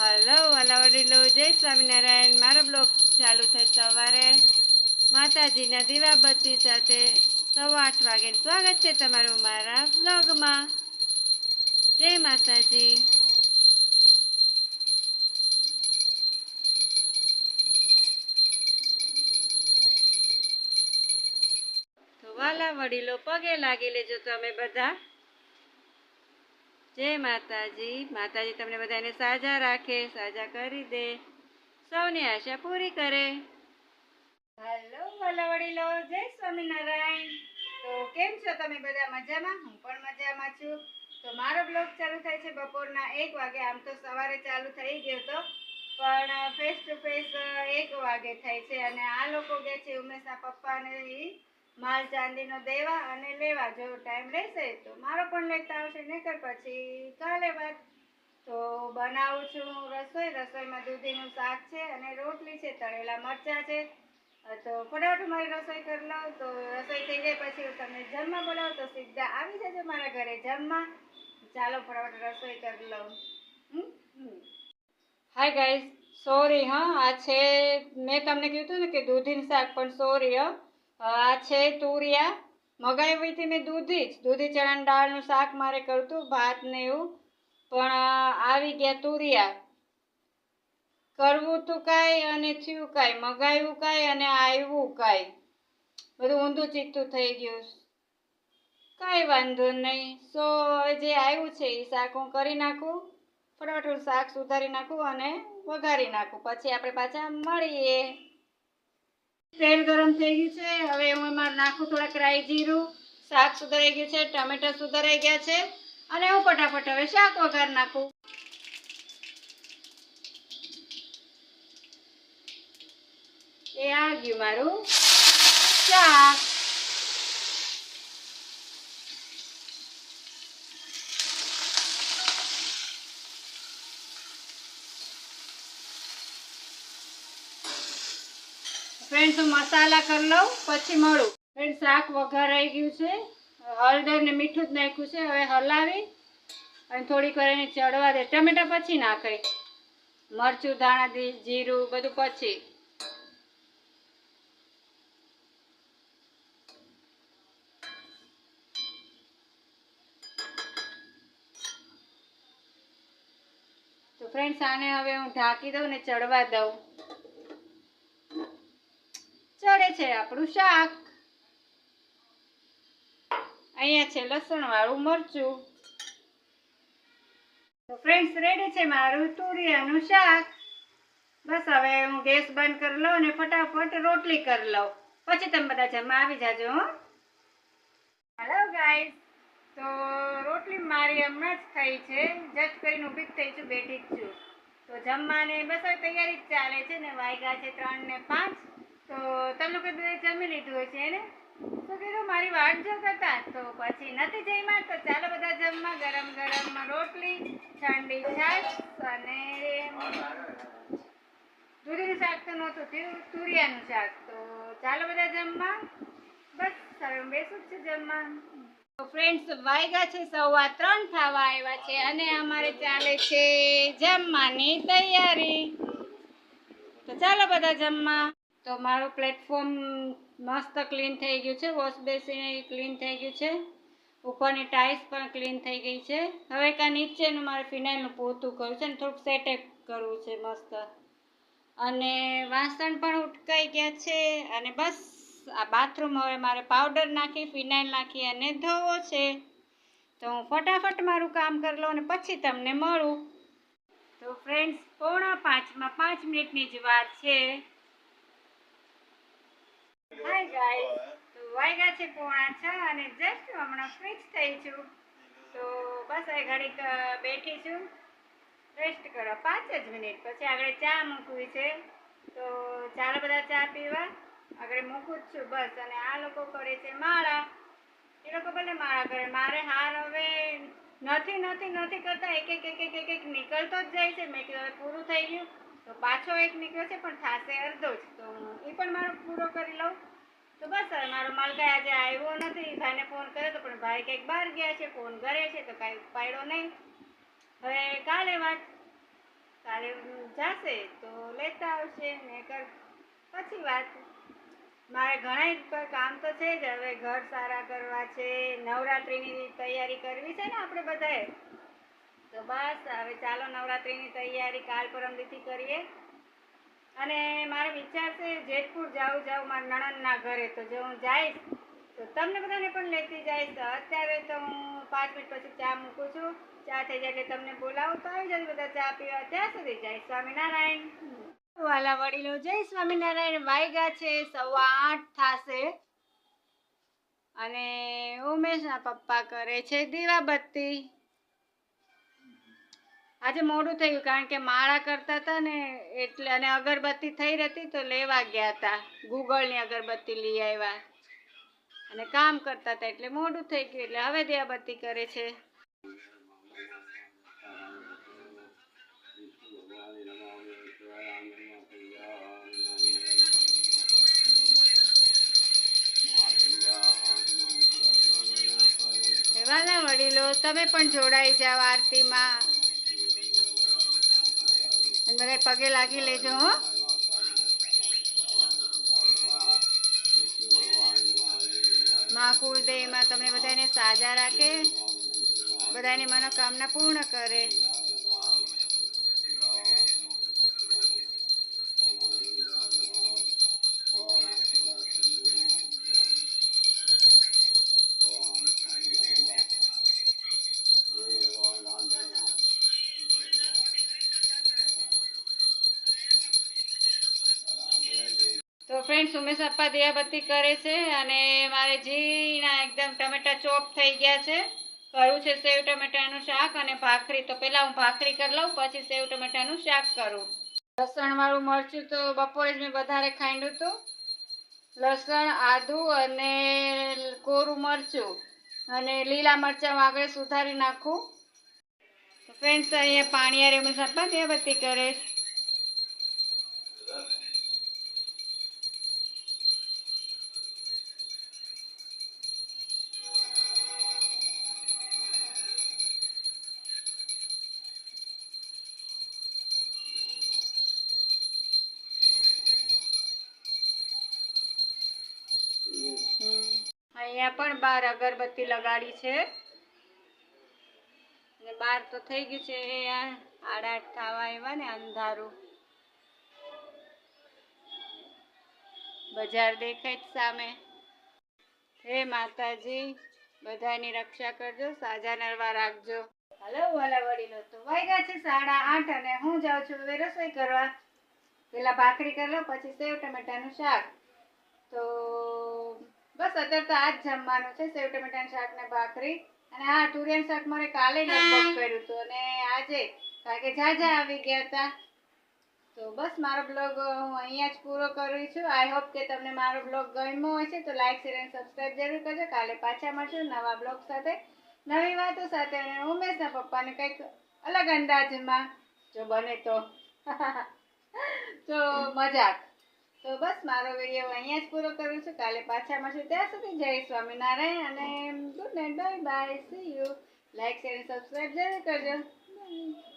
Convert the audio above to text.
Hello વાલા વડીલો જય સ્વામિનારાયણ. મારો બ્લોગ ચાલુ થાય સવારે. માતાજીના દીવાબત્તી સાથે સવા આઠ વાગે સ્વાગત છે તમારું મારા બ્લોગમાં. જય માતાજી. તો વાલા વડીલો પગે લાગી લેજો તમે બધા. જય માતાજી. માતાજી તમને બધાને સાજા રાખે, સાજા કરી દે. સૌની આશા પૂરી કરે. હાલો વાલા વડીલો જય સ્વામિનારાયણ. તો કેમ છો તમે બધા મજામાં? હું પણ મજામાં છું. તો મારો બ્લોગ ચાલુ થાય છે બપોરના એક વાગે. આમ તો સવારે ચાલુ થઈ ગયો તો. પણ ફેસ ટુ ફેસ એક વાગે થાય છે. અને આ લોકો ગયા છે ઉમેશના પપ્પાને માલ ચાંદીનો દેવા અને લેવા. જો ટાઈમ રહેશે તો મારો પણ લેતા આવશે, નહીતર પછી કાલે વાત. તો બનાવું છું રસોઈ. રસોઈમાં દૂધીનું શાક છે અને રોટલી છે, તળેલા મરચાં છે. તો ફટાફટ મારી રસોઈ કરી લઉં. તો રસોઈ થઈ જાય પછી હું તમને જમવા બોલાવું. તો સીધા આવી જજો મારા ઘરે જમવા. ચાલો ફટાફટ રસોઈ કરી લઉં. હાય ગાઈઝ સોરી હા, આ છે, મેં તમને કીધું ને કે દૂધીનું શાક, પણ સોરી હા. આ છે તુરિયા. મગાવી હતી મેં દૂધી જ. દૂધી, ચણાની દાળનું શાક મારે કરતું, ભાત ને એવું. પણ આવી ગયા તુરિયા. કરવું તું કાંઈ અને થયું કાંઈ. મગાવ્યું કાંઈ અને આવ્યું કાંઈ. બધું ઊંધું ચીકતું થઈ ગયું. કાંઈ વાંધો નહીં. સો જે આવ્યું છે એ શાક હું કરી નાખું. ફટાફટ શાક સુધારી નાખું અને વઘારી નાખું. પછી આપણે પાછા મળીએ. તેલ ગરમ થઈ ગયું છે. હવે હું એમાં નાખું થોડાક રાઈ જીરું, શાક સુધારાઈ ગયું છે, ટમેટા સુધારાઈ ગયા છે અને હું ફટાફટ હવે શાક વઘાર નાખું. એ આ ગયું મારું શાક. ફ્રેન્ડ્સ, હું મસાલા કરી લઉં, પછી મળું. ફ્રેન્ડ શાક વઘારાઈ ગયું છે. હળદર ને મીઠું જ નાખ્યું છે. હવે હલાવી અને થોડીક વાર એને ચડવા દે. ટમેટા પછી નાખાય મરચું, ધાણા જીરું, બધું પછી. તો ફ્રેન્ડ્સ, આને હવે હું ઢાંકી દઉં ને ચડવા દઉં. ચડે છે આપણું શાક. અહીંયા છે લસણ વાળું મરચું ફ્રેન્ડ્સ રેડી છે મારું તુરિયાનું શાક? બસ હવે હું ગેસ બંધ કરી લઉં અને ફટાફટ રોટલી કરી લઉં. પછી તમે બધા જમવા આવી જાજો, હો. હેલો ગાઈસ તો રોટલી મારી હમણાં જ થઈ છે. જસ્ટ કરીને ઊભી જ થઈ છું, બેઠી જ છું. તો જમવાની બસ તૈયારી જ ચાલે છે ને વાગ્યા છે ત્રણ ને પાંચ. તો તમે લોકો જમી લીધું હોય છે ને તો કીધું મારી વાટ જોતા હતા. તો પછી નથી જઈમાં તો ચાલો બધા જમવા, ગરમ ગરમ રોટલી, ઠંડી છાશ અને દૂધીનું શાક તો નહોતું થયું, તુરિયાનું શાક. તો ચાલો બધા જમવા. બસ, હવે બેસું જ છે જમવા. ફ્રેન્ડ્સ વાગ્યા છે, સવા ત્રણ થવા આવ્યા છે અને અમારે ચાલે છે જમવાની તૈયારી. તો ચાલો બધા જમવા. તો મારું પ્લેટફોર્મ મસ્ત ક્લીન થઈ ગયું છે વોશ બેસીને ક્લીન થઈ ગયું છે, ઉપરની ટાઇલ્સ પણ ક્લીન થઈ ગઈ છે. હવે કાં નીચેનું મારે ફિનાઇલનું પોતું કરવું છે ને, થોડુંક સેટેક કરવું છે મસ્ત. અને વાસણ પણ ઉટકાઈ ગયા છે અને બસ આ બાથરૂમ હવે મારે પાવડર નાખી, ફિનાઇલ નાખી અને ધોવો છે. તો હું ફટાફટ મારું કામ કરી લઉં અને પછી તમને મળું. તો ફ્રેન્ડ્સ પોણા પાંચમાં પાંચ મિનિટની જ વાર છે હાય ગાઈસ તો વાગ્યા છે પોણા છ અને જસ્ટ હમણાં ફ્રીજ થઈ છું. તો બસ હવે ઘડીક બેઠી છું. રેસ્ટ કરો. પાંચ જ મિનિટ પછી આગળ ચા મૂકવી છે. તો ચાલો બધા ચા પીવા. આગળ મૂકું જ છું બસ. અને આ લોકો કરે છે માળા. એ લોકો ભલે માળા કરે. મારે હાર હવે નથી નથી નથી કરતા. એક એક એક એક એક નીકળતો જ જાય છે. મેં કીધું હવે પૂરું થઈ ગયું. તો પાછો એક નીકળ્યો છે, પણ થાશે અડધો જ. તો એ પણ મારો પૂરો કરી લઉં. તો બસ હવે મારો માલકાઈ આજે આવ્યો નથી. ભાઈને ફોન કર્યો તો પણ ભાઈ કંઈક બહાર ગયા છે ફોન કરે છે, તો કાંઈ ઉપાડ્યો નહીં. હવે કાલે વાત, કાલે જાશે તો લેતા આવશે ને કર પછી વાત. મારે ઘણા કામ તો છે જ. હવે ઘર સારા કરવા છે, નવરાત્રિની તૈયારી કરવી છે ને આપણે બધાએ. તો બસ, હવે ચાલો નવરાત્રિની તૈયારી કાલ પરમદીથી કરીએ. અને મારો વિચાર છે, જેતપુર જાઉં જાઉં મારા નણંદના ઘરે. તો જો હું જઈશ, તો તમને બધાને પણ લેતી જઈશ. અત્યારે તો હું પાંચ મિનિટ પછી ચા મૂકું છું. ચા થઈ જાય તમને બોલાવું. તો આવી જાય બધા ચા પીવા. ત્યાં સુધી જઈશ સ્વામિનારાયણ. વાલા વડીલો, જય સ્વામિનારાયણ. વાયગા છે, સવા આઠ થાશે. અને ઉમેશના પપ્પા કરે છે દીવાબત્તી. આજે મોડું થયું કારણ કે માળા કરતા હતા ને એટલે અને અગરબત્તી થઈ રહેતી તો લેવા ગયા હતા. ગૂગળની અગરબત્તી લઈ આવ્યા. અને કામ કરતા હતા એટલે મોડું થઈ ગયું એટલે હવે દીવાબત્તી કરે છે. વાલા વડીલો, તમે પણ જોડાઈ જાઓ આરતીમાં. અને બધા પગે લાગી લેજો, હો. મા કુળદેવીમાં તમને બધાને સાજા રાખે, બધાની મનોકામના પૂર્ણ કરે. તો ફ્રેન્ડ્સ સુમેશ અપ્પા દિયાબત્તી કરે છે અને મારે ઝીણા એકદમ ટમેટા ચોપ થઈ ગયા છે. કર્યું છે સેવ ટમેટાનું શાક અને ભાખરી. તો પહેલાં હું ભાખરી કરી લઉં, પછી સેવ ટમેટાનું શાક કરું. લસણવાળું મરચું તો બપોરે જ મેં વધારે ખાંડ્યું હતું. લસણ, આદું અને કોરું મરચું અને લીલા મરચાં આગળ સુધારી નાખું. ફ્રેન્ડ્સ અહીંયા પાણી આરે ઉમેશ અપ્પા દિયાબત્તી કરે પણ બાર અગરબત્તી લગાડી છે. અને બાર તો થઈ ગયું છે આ આડા થવા આવ્યા ને અંધારું. બજાર દેખાય સામે. હે માતાજી, બધાની રક્ષા કરજો, સાજા નરવા રાખજો. હલો, વાલા વડીલો, તો વાગ્યા છે સાડા આઠ અને હું જાઉં છું હવે રસોઈ કરવા. પેલા ભાખરી કરી લો, પછી સેવ, ટમેટાનું શાક. તો બસ અત્યારે તો આ જ જમવાનું છે સેવ ટમેટાનું શાક ને ભાખરી. અને આ તુરિયાનું શાક મારે કાલે લગભગ કર્યું હતું. અને આજે કારણ કે ઝાઝા આવી ગયા હતા. તો બસ મારો બ્લોગ હું અહીંયા જ પૂરો કરું છું. આઈ હોપ કે તમને મારો બ્લોગ ગમ્યો હશે તો લાઇક શેર અને સબસ્ક્રાઈબ જરૂર કરજો. કાલે પાછા મળશું નવા બ્લોગ સાથે. નવી વાતો સાથે અને ઉમેશના પપ્પાને કંઈક અલગ અંદાજમાં જો બને તો. તો મજાક. તો બસ, મારો વીડિયો અહીંયા જ પૂરો કરું છું. કાલે પાછા મળશું. ત્યાં સુધી જય સ્વામિનારાયણ અને good night. Bye bye see you like share subscribe જરૂર કરજો. Bye.